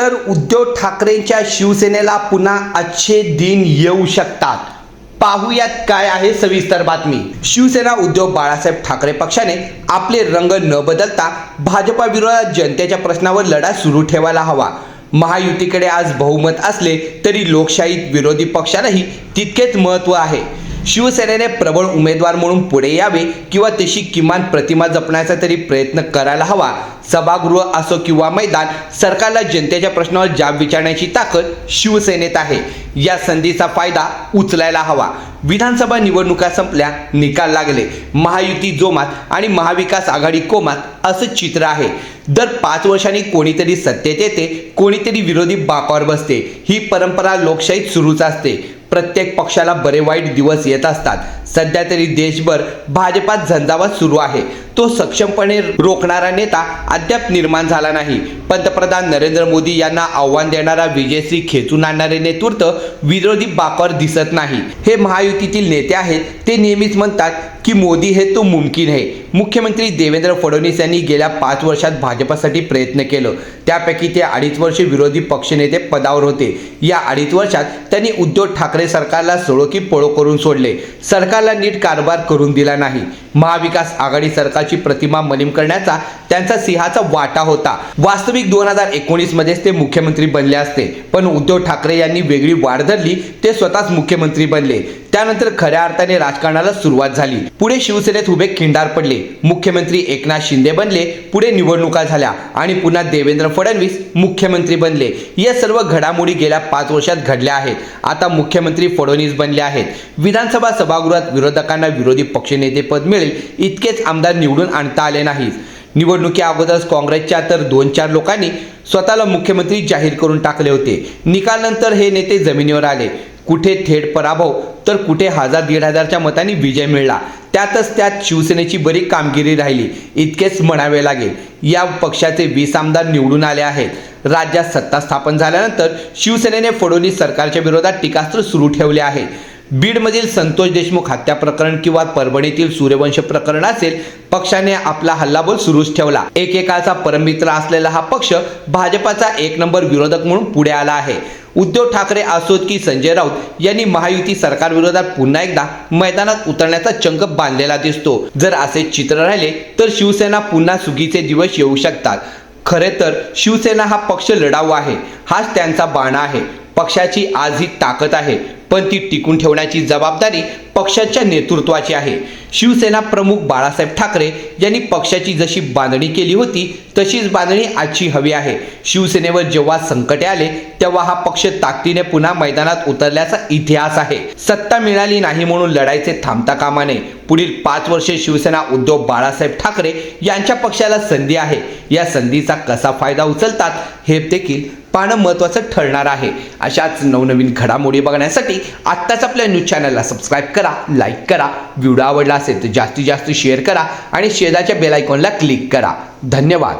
तर उद्धव ठाकरेंच्या शिवसेनेला पुन्हा अच्छे दिन येऊ शकतात. पाहुयात काय आहे सविस्तर बातमी. शिवसेना उद्धव बाळासाहेब ठाकरे पक्षाने आपले रंग न बदलता भाजपा विरोधात जनतेच्या प्रश्नावर लढा सुरू ठेवायला हवा. महायुतीकडे आज बहुमत असले तरी लोकशाहीत विरोधी पक्षालाही तितकेच महत्त्व आहे. शिवसेनेने प्रबळ उमेदवार म्हणून पुढे यावे किंवा तशी किमान प्रतिमा जपण्याचा तरी प्रयत्न करायला हवा. सभागृह असो किंवा मैदान सरकारला जनतेच्या प्रश्नावर जाब विचारण्याची ताकद शिवसेनेत आहे. या संधीचा फायदा उचलायला हवा. विधानसभा निवडणुका संपल्या निकाल लागले. महायुती जोमात आणि महाविकास आघाडी कोमात असं चित्र आहे. दर पाच वर्षांनी कोणीतरी सत्तेत येते कोणीतरी विरोधी बाकावर बसते. ही परंपरा लोकशाहीत सुरूच असते. प्रत्येक पक्षाला बरे वाईट दिवस येत असतात. सध्या तरी देशभर भाजपात झंझावात सुरू आहे. तो सक्षमपणे रोखणारा नेता अद्याप निर्माण झाला नाही. पंतप्रधान नरेंद्र मोदी यांना आव्हान देणारा विजयश्री खेचून आणणारे नेतृत्व विरोधी बाकावर दिसत नाही. हे महायुतीतील नेते आहेत ते नेहमीच म्हणतात की मोदी हे तो मुमकिन आहे. मुख्यमंत्री देवेंद्र फडणवीस यांनी गेल्या पाच वर्षात भाजपासाठी प्रयत्न केलं. त्यापैकी ते अडीच वर्षे विरोधी पक्षनेते पदावर होते. या अडीच वर्षात त्यांनी उद्धव ठाकरे सरकारला सळो की पळो करून सोडले. सरकारला नीट कारभार करून दिला नाही. महाविकास आघाडी सरकारची प्रतिमा मलिम करण्याचा त्यांचा सिंहाचा वाटा होता. वास्तविक दोन हजार एकोणीस मध्येच ते मुख्यमंत्री बनले असते. पण उद्धव ठाकरे यांनी वेगळी वाढ धरली ते स्वतःच मुख्यमंत्री बनले. त्यानंतर खऱ्या अर्थाने राजकारणाला सुरुवात झाली. पुढे शिवसेनेत उभे खिंडार पडले. मुख्यमंत्री एकनाथ शिंदे बनले पुढे निवडणुका झाल्या आणि पुन्हा देवेंद्र फडणवीस मुख्यमंत्री बनले. या सर्व घडामोडी गेल्या पाच वर्षात घडल्या आहेत. आता मुख्यमंत्री फडणवीस बनले आहेत. विधानसभा सभागृहात विरोधकांना विरोधी पक्षनेतेपद मिळेल इतकेच आमदार निवडून आणता आले नाहीत. निवडणुकी अगोदरच काँग्रेसच्या तर दोन चार लोकांनी स्वतःला मुख्यमंत्री जाहीर करून टाकले होते. निकालनंतर हे नेते जमिनीवर आले. कुठे थेट पराभव तर कुठे हजार दीड हजारच्या मतांनी विजय मिळला. त्यातच त्यात शिवसेनेची बरी कामगिरी राहिली. इतकेच म्हणावे लागेल या पक्षाचे वीस आमदार निवडून आले आहेत. राज्यात सत्ता स्थापन झाल्यानंतर शिवसेनेने फडणवीस सरकारच्या विरोधात टीकास्त्र सुरू ठेवले आहे. बीडमधील संतोष देशमुख हत्या प्रकरण किंवा परभणीतील सूर्यवंश प्रकरण असेल पक्षाने आपला हल्लाबोल सुरूच ठेवला. एकेकाळचा परममित्र असलेला हा पक्ष भाजपाचा एक नंबर विरोधक म्हणून पुढे आला आहे. उद्धव ठाकरे असोत की संजय राऊत यांनी महायुती सरकार विरोधात पुन्हा एकदा मैदानात उतरण्याचा चंग बांधलेला दिसतो. जर असे चित्र राहिले तर शिवसेना पुन्हा सुगीचे दिवस येऊ शकतात. खरे तर शिवसेना हा पक्ष लढाऊ आहे. हाच त्यांचा बाणा आहे. पक्षाची आज ही ताकद आहे. पण ती टिकून ठेवण्याची जबाबदारी पक्षाच्या नेतृत्वाची आहे. शिवसेना प्रमुख बाळासाहेब ठाकरे यांनी पक्षाची जशी बांधणी केली होती तशीच बांधणी आजची हवी आहे. शिवसेनेवर जेव्हा संकटे आले तेव्हा हा पक्ष ताकदीने पुन्हा मैदानात उतरल्याचा इतिहास आहे. सत्ता मिळाली नाही म्हणून लढायचे थांबता कामा नये. पुढील पाच वर्षे शिवसेना उद्धव बाळासाहेब ठाकरे यांच्या पक्षाला संधी आहे. या संधीचा कसा फायदा उचलतात हे देखील पाहणं महत्त्वाचं ठरणार आहे. अशाच नवनवीन घडामोडी बघण्यासाठी आत्ताच आपल्या न्यूज चॅनलला सबस्क्राईब करा. लाईक करा व्हिडिओ आवडला असेल तर जास्तीत जास्त शेअर करा आणि शेजारच्या बेल आयकॉनला क्लिक करा. धन्यवाद.